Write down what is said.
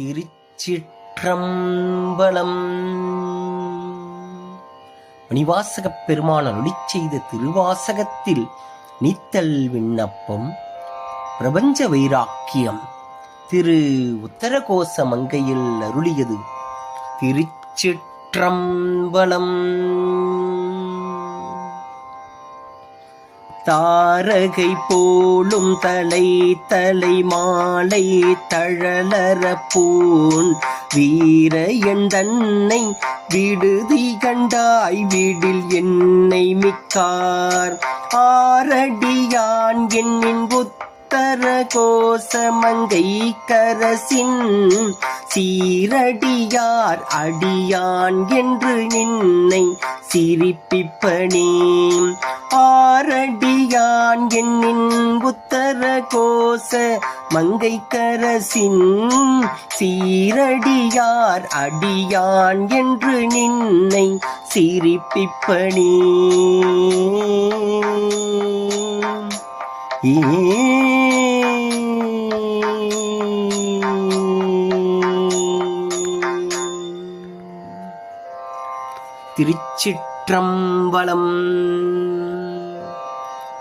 திருச்சிற்றம்பலம். மணிவாசகப் பெருமான் அருளிச் செய்த திருவாசகத்தில் நீத்தல் விண்ணப்பம் பிரபஞ்ச வைராக்கியம் திரு உத்தரகோச மங்கையில் அருளியது திருச்சிற்றம்பலம். தாரகை போலும் தலை தலை மாலை தழலற பூன் வீர தன்னை விடுதி கண்டாய் வீடில் என்னை மிக்கார். ஆரடியான் என்னின் புத்தர கோசமங்கை கரசின் சீரடியார் அடியான் என்று நின்னை சிரிப்பிப்பனே ஆ என்னின் புத்தர கோச மங்கை கரசின் சீரடியார் அடியான் என்று நின்னை சிரிப்பிப்பனே. திருச்சிற்றம்பலம்